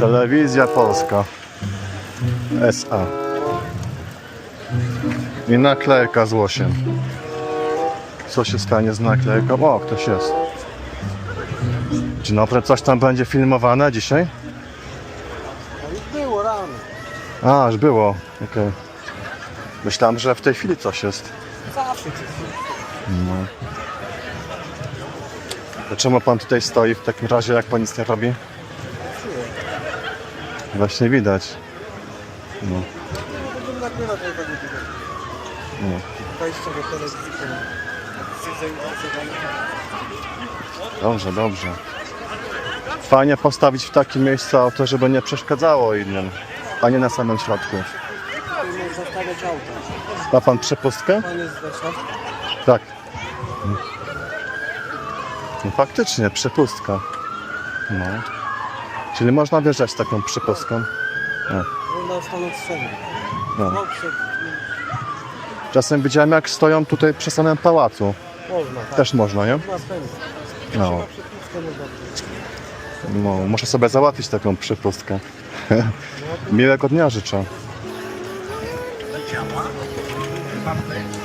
Telewizja Polska. SA. I naklejka z łosiem. Co się stanie z naklejką? O, ktoś jest. Dzień dobry, coś tam będzie filmowane dzisiaj? Było rano. A, już było. Okej. Myślałem, że w tej chwili coś jest. Zawsze coś No. Czemu pan tutaj stoi w takim razie, jak pan nic nie robi? Właśnie widać. No. No. Dobrze, dobrze. Fajnie postawić w takim miejscu auto, żeby nie przeszkadzało innym, a nie na samym środku. Ma pan przepustkę? Tak. No faktycznie, przepustka. No. Czyli można wjeżdżać z taką. Można stanąć sobą. No. Przed... Czasem widziałem jak stoją tutaj przy samym pałacu. Można, tak. Też można, nie? No. Trzeba przepustkę można. No, muszę sobie załatwić taką przepustkę. Miłego dnia życzę.